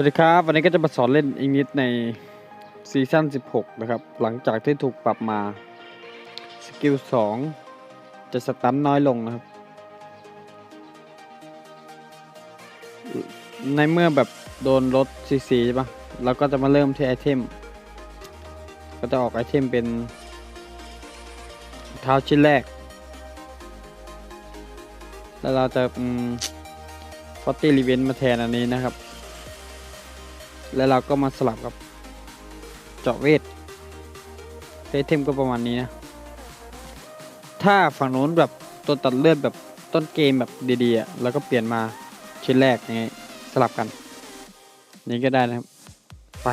สวัสดีครับ วันนี้ก็จะมาสอนเล่นอีกนิดในซีซั่น 16 นะครับ หลังจากที่ถูกปรับมา สกิล 2 จะสตันน้อยลงนะครับ ในเมื่อแบบโดนลดซีซีใช่ปะเราก็จะมาเริ่มที่ไอเทม ก็จะออกไอเทมเป็น เท้าชิ้นแรก แล้วเราจะฟอตตี้รีเวนมาแทนอันนี้นะครับ แล้วเราก็มาสลับกับเจาะเวทเฟสเทมก็ประมาณนี้นะ ถ้าฝั่งนู้นแบบตัวตัดเลือดแบบต้นเกมแบบดีๆอะแล้วก็เปลี่ยนมาชิ้นแรกไงสลับกัน นี่ก็ได้นะครับ ไป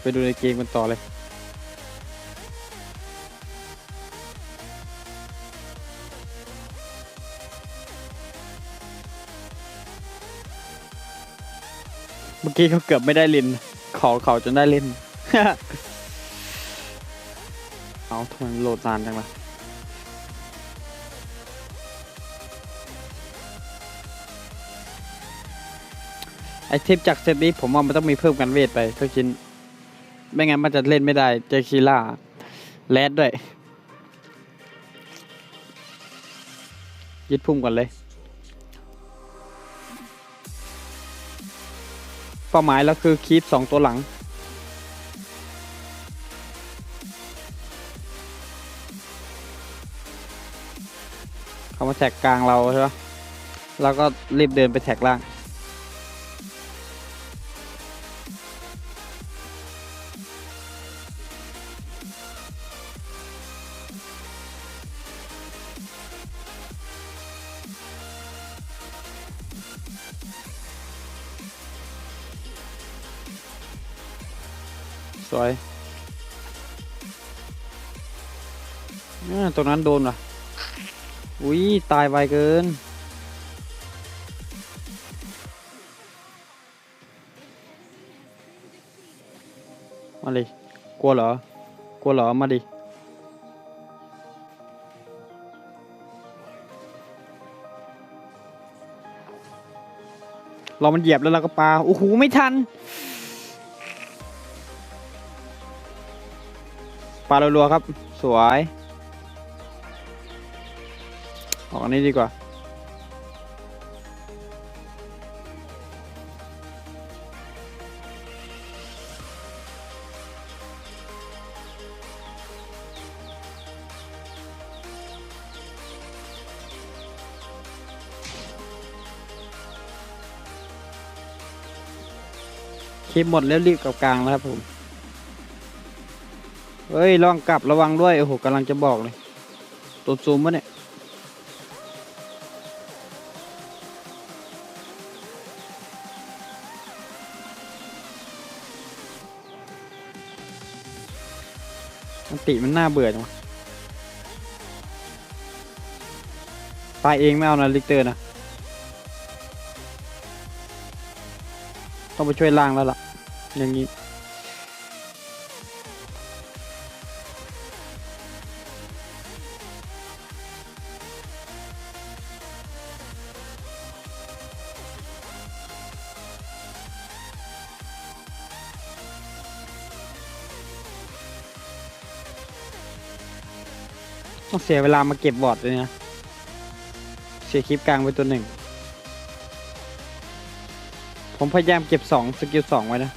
ไปดูในเกมกันต่อเลย กี้เขาเกือบไม่ได้เล่นขอเขาจนได้เล่น เอาทำไมมันโหลดนานจังล่ะไอเทมจากเซตนี้ผมว่ามันต้องมีเพิ่มกันเวทไปสักชิ้น ไม่งั้นมันจะเล่นไม่ได้ เจอคีล่าแรดด้วย ยึดพุ่มก่อนเลย เป้าหมายแล้วคือคีปสองตัวหลัง เขามาแท็กกลางเราใช่ปะเราก็รีบเดินไปแท็กล่าง สวยตรงนั้นโดนว่ะอุ้ยตายไวเกิน มาดิ กลัวเหรอ กลัวเหรอ มาดิ เรามันเหยียบแล้วเราก็ปาโอ้โห ไม่ทัน ปลารัวๆครับ สวยออกอันนี้ดีกว่า คลิปหมดแล้วรีบกับกลางแล้วครับผม เฮ้ยลองกลับระวังด้วย โอ้โหกำลังจะบอกเลย ตัวซูมวะเนี่ย มันติมันน่าเบื่อจังวะตายเองไม่เอานะลิกเตอร์นะ ต้องไปช่วยล่างแล้วล่ะ อย่างนี้ ต้องเสียเวลามาเก็บบอร์ดเลยนะเสียคลิปกลางไปตัวหนึ่ง ผมพยายามเก็บสองสกิลสองไว้นะ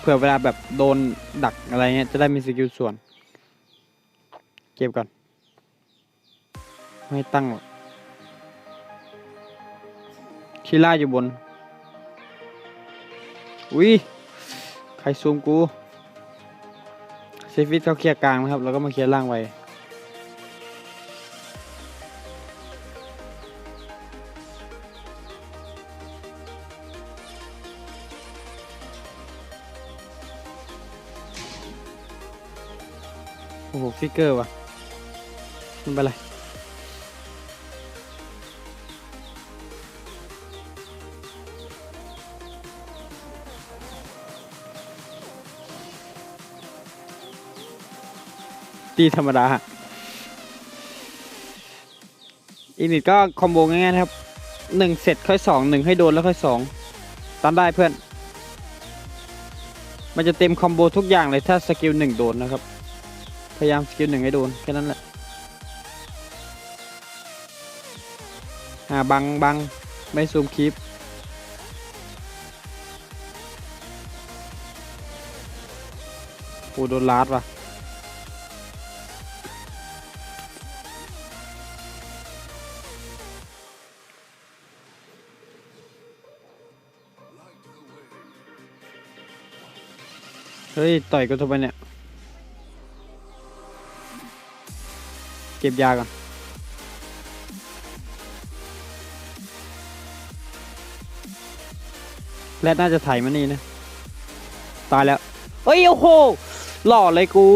เผื่อเวลาแบบโดนดักอะไรเงี้ยจะได้มีสกิลส่วน เก็บก่อน ไม่ตั้งหรอกชิล่าอยู่บน อุ้ย ใครซูมกูเซฟิตเขาเคลียร์กลางนะครับ แล้วก็มาเคลียร์ล่างไว้ อ้โหฟิกเกอร์ว่ะมันเป็นไรตีธรรมดาอีกนิดก็คอมโบง่ายๆนะครับหนึ่งเสร็จค่อยสองหนึ่งให้โดนแล้วค่อยสองตามได้เพื่อน มันจะเต็มคอมโบทุกอย่างเลยถ้าสกิลหนึ่งโดนนะครับ พยายามสกิลหนึ่งให้โดน แค่นั้นแหละ อ่า บังบังไม่ซูมคลิป โอ้โดนลาดว่ะเฮ้ย ต่อยกันทำไมเนี่ย ก็บยาก่อนแรดน่าจะไถ่ายมานี่นะ ตายแล้วเฮ้ยโอ้โหหล่อเลยกู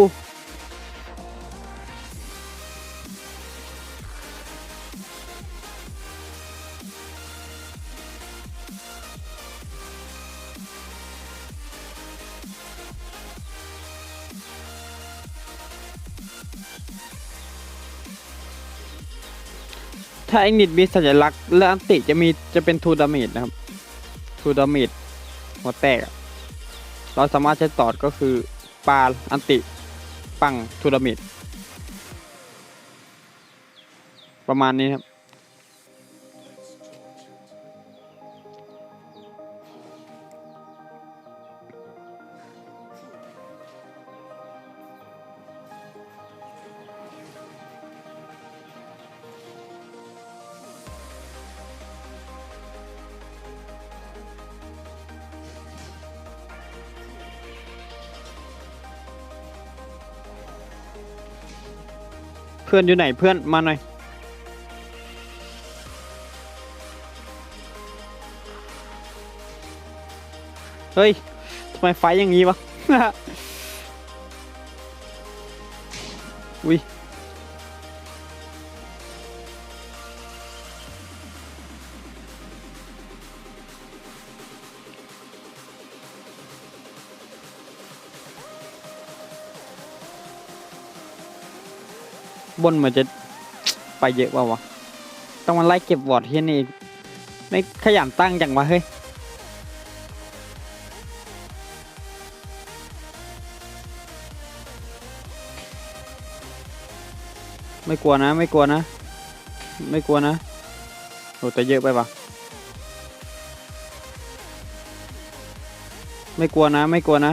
ถ้าเอ็กนิดมีสัญลักษณ์และอันติจะมีจะเป็นทูดามิดนะครับทูดามิดหัวแตก เราสามารถใช้ตอดก็คือปาอันติ ปังทูดามิดประมาณนี้ครับ พื่อนอยู่ไหนเพื่อนมาหน่อย เฮ้ยทำไมไฟอย่างนี้วะ บนเหมือนจะไปเยอะว่าวะ ต้องมาไล่เก็บวอร์ดที่นี่ไม่ขยันตั้งจังวะเฮ้ยไม่กลัวนะ ไม่กลัวนะ ไม่กลัวนะโหแต่เยอะไปปะไม่กลัวนะ ไม่กลัวนะ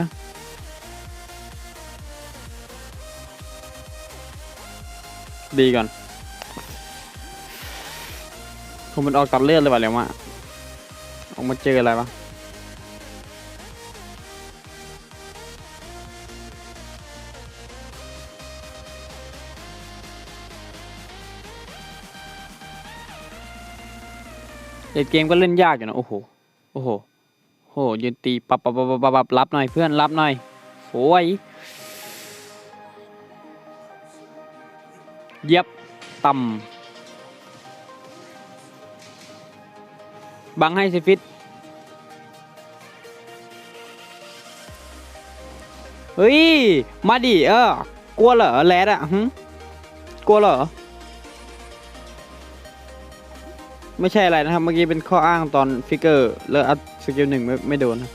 ดีก่อนผมมันออกตัดเลือดเลยว่ะเร็วมากออกมาเจออะไรวะเล่นเกมก็เล่นยากอยู่นะโอ้โห โอ้โหโหยืนตีปับปับปับปับปับรับหน่อยเพื่อนรับหน่อยโอ้ย เย็บต่ำบังให้สิฟิตเฮ้ย มาดิเออกลัวเหรอแรดอะหึกลัวเหรอ ไม่ใช่อะไรนะครับ เมื่อกี้เป็นข้ออ้างตอนฟิกเกอร์ แล้วอัดสกิลหนึ่งไม่ไม่โดนนะ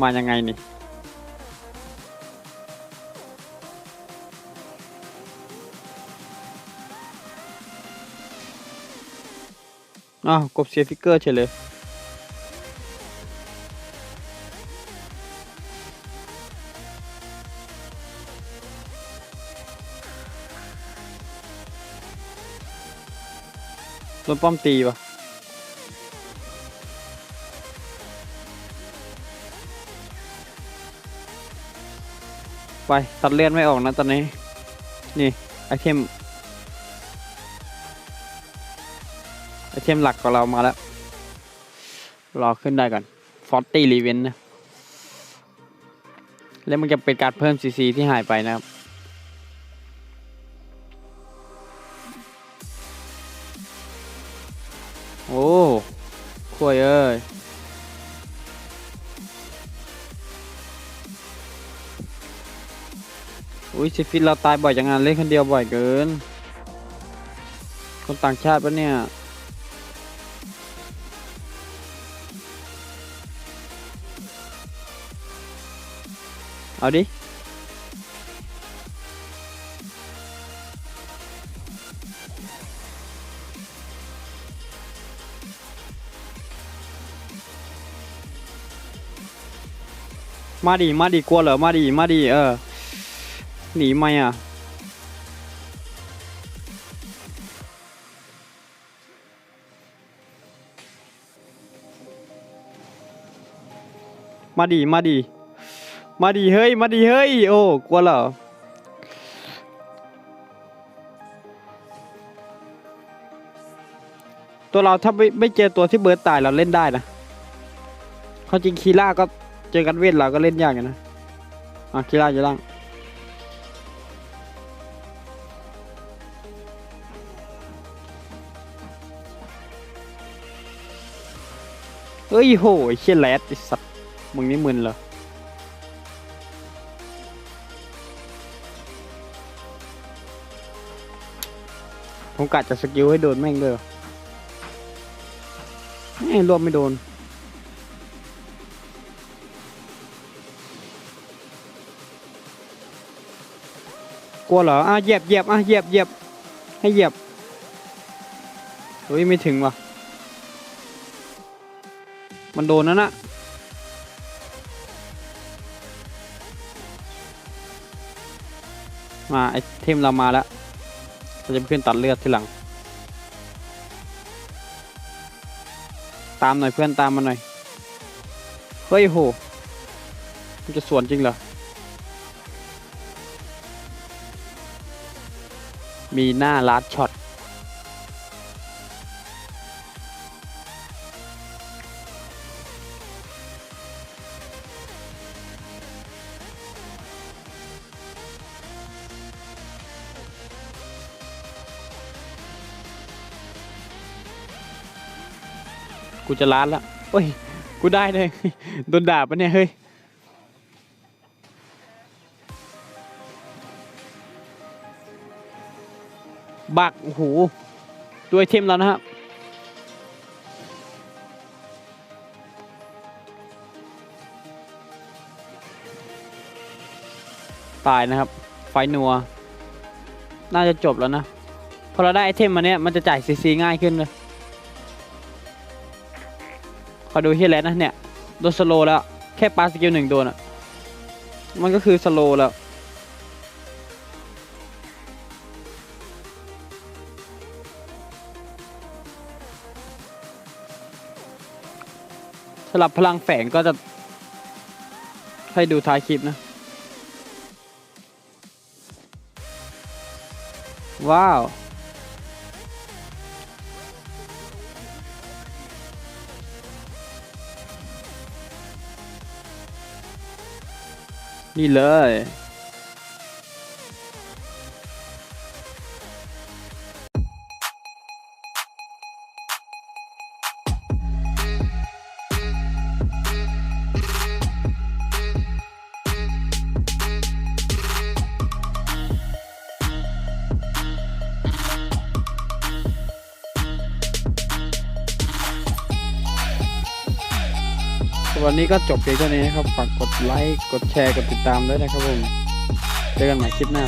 มายังไงนี่อ้าวกบเสียฟิกเกอร์เฉยเลยโดนป้อมตีปะ ไปตัดเลือดไม่ออกนะตอนนี้ นี่ไอเทมไอเทมหลักของเรามาแล้ว รอขึ้นได้ก่อนฟอร์ตี้รีเวนนะ แล้วมันจะเป็นการเพิ่มซีซีที่หายไปนะครับโอ้คุยเอ้ย อุ้ยซิฟิตเราตายบ่อยจังงานเล่นคนเดียวบ่อยเกิน คนต่างชาติปะเนี่ยเอาดิ มาดิ มาดิ กลัวเหรอ มาดิ มาดิ เออ หนีไหมอะ มาดิมาดิมาดิเฮ้ย มาดิเฮ้ย โอ้กลัวเหรอตัวเราถ้าไม่ไม่เจอตัวที่เบิร์ดตายเราเล่นได้นะเขาจริงคีล่าก็เจอกันเวทเราก็เล่นยากอยู่นะอะคีล่าอยู่ล่าง เฮ้ยโหไอ้เชี่ยแรดไอ้สัตว์มึงนี่มึนเหรอผมกะจะสกิลให้โดนแม่งเลยแม่รวมไม่โดน กลัวเหรอ อะเหยียบเหยียบอะเหยียบเหยียบให้เหยียบเฮ้ยไม่ถึงว่ะ มันโดนนั่นนะมาไอเทมเรามาแล้วเราจะขึ้นตัดเลือดทีหลัง ตามหน่อยเพื่อนตามมาหน่อย เฮ้ยโห มันจะสวนจริงเหรอ มีหน้าลัดช็อต กูจะล้านละโอ้ย กูได้เลยโดนด่าปะเนี่ย เฮ้ย บัก โอ้โหด้วยเทมแล้วนะครับตายนะครับ ไฟนัว น่าจะจบแล้วนะ พอเราได้ไอเทมมาเนี้ยมันจะจ่ายซีซีง่ายขึ้นเลย ขอดูเฮียแลนด์นะเนี่ยโดนสโลแล้ว แค่ปาสกิลหนึ่งโดนอะมันก็คือสโลแล้วสลับพลังแฝงก็จะ ให้ดูท้ายคลิปนะ ว้าว นี่เลย วันนี้ก็จบเพียงเท่านี้นะครับ ฝากกดไลค์ กดแชร์ กดติดตามด้วยนะครับผม เจอกันใหม่คลิปหน้า